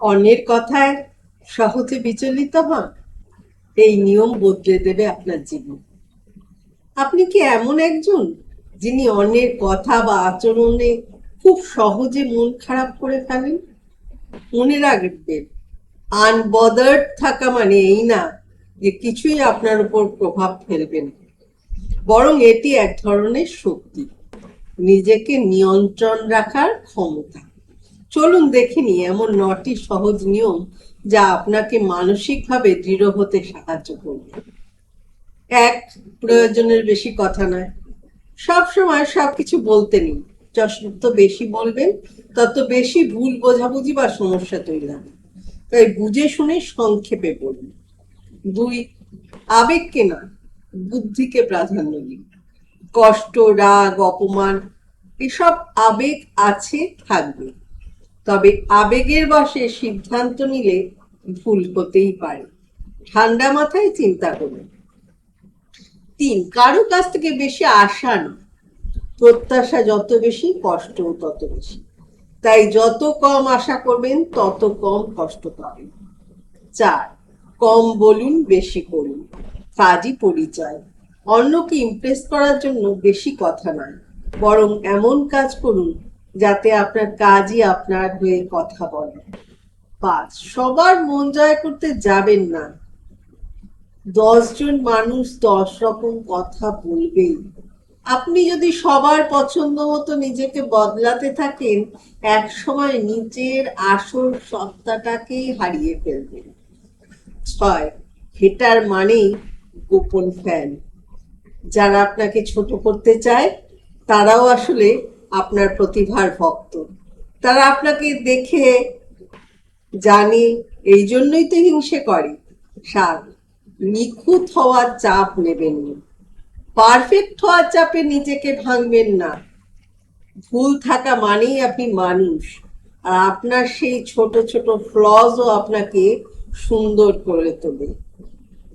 অন্যের কথায় সহজে বিচলিত হন? এই নিয়ম বদলে দেবে আপনার জীবন। আপনি কি এমন একজন যিনি অন্যের কথা বা আচরণে খুব সহজে মন খারাপ করে ফেলেন? মনে রাখবেন আনবদার্ড থাকা মানে এই না যে কিছুই আপনার উপর প্রভাব ফেলবে না। বরং এটি এক ধরনের শক্তি, নিজেকে নিয়ন্ত্রণ রাখার ক্ষমতা। চলুন দেখিনি এমন নটি সহজ নিয়ম যা আপনাকে মানসিকভাবে দৃঢ় হতে সাহায্য করবে। এক, প্রয়োজনের বেশি কথা নয়। সব সময় সবকিছু বলতে নেই। যত বেশি বলবেন, তত বেশি ভুল বোঝাবুঝি বা সমস্যা তৈরি হবে। তাই বুঝে শুনে সংক্ষেপে বলুন। দুই, আবেগকে না, বুদ্ধিকে প্রাধান্য দিন। কষ্ট, রাগ, অপমান, এসব আবেগ আছে, থাকবে। তবে আবেগের বশে সিদ্ধান্ত নিলে ভুল হতেই পারে। ঠান্ডা মাথায় চিন্তা করুন। তিন, কারও কাছ থেকে বেশি আশা না প্রত্যাশা যত বেশি কষ্ট তত বেশি। তাই যত কম আশা করবেন, তত কম কষ্ট পাবেন। চার, কম বলুন, বেশি করুন। কাজই পরিচয়। অন্যকে ইমপ্রেস করার জন্য বেশি কথা নয়, বরং এমন কাজ করুন যাতে আপনার কাজই আপনার হয়ে কথা বলে। পাঁচ, সবার মন জয় করতে যাবেন না। দশজন মানুষ দশ রকম কথা বলবেই। আপনি যদি সবার পছন্দ মতো নিজেকে বদলাতে থাকেন এক সময় নিজের আসল সত্তাটাকেই হারিয়ে ফেলবেন। ছয়, হেটার মানেই গোপন ফ্যান। যারা আপনাকে ছোট করতে চায়, তারাও আসলে আপনার প্রতিভার ভক্ত। তারা আপনাকে দেখে জানে, এই জন্যই তো হিংসে করে। সাত নিখুঁত হওয়ার চাপ নেবেন না। পারফেক্ট হওয়ার চাপে নিজেকে ভাঙবেন না। ভুল থাকা মানেই আপনি মানুষ। আর আপনার সেই ছোট ছোট ফ্লজও আপনাকে সুন্দর করে তোলে।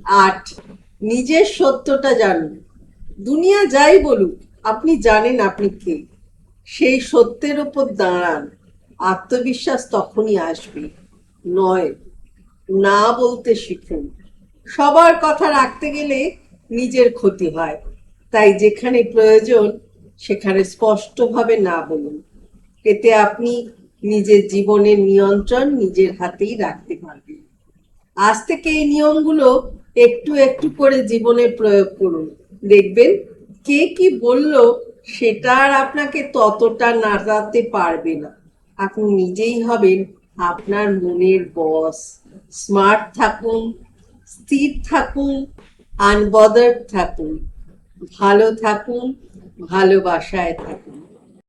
আট, নিজের সত্যটা জানুন। দুনিয়া যাই বলুক, আপনি জানেন আপনি কে। সেই সত্যের উপর দাঁড়ান। আত্মবিশ্বাস তখনই আসবে। নয়, না বলতে শিখুন। সবার কথা রাখতে গেলে নিজের ক্ষতি হয়। তাই যেখানে প্রয়োজন, সেখানে স্পষ্টভাবে না বলুন। এতে আপনি নিজের জীবনের নিয়ন্ত্রণ নিজের হাতেই রাখতে পারবেন। আজ থেকে এই নিয়মগুলো একটু একটু করে জীবনে প্রয়োগ করুন। দেখবেন কে কি বলল সেটা আর আপনাকে ততটা নাড়াতে পারবে না। আপনি নিজেই হবেন আপনার মনের বস। স্মার্ট থাকুন, স্থির থাকুন আনবদার থাকুন, ভালো থাকুন, ভালোবাসায় থাকুন।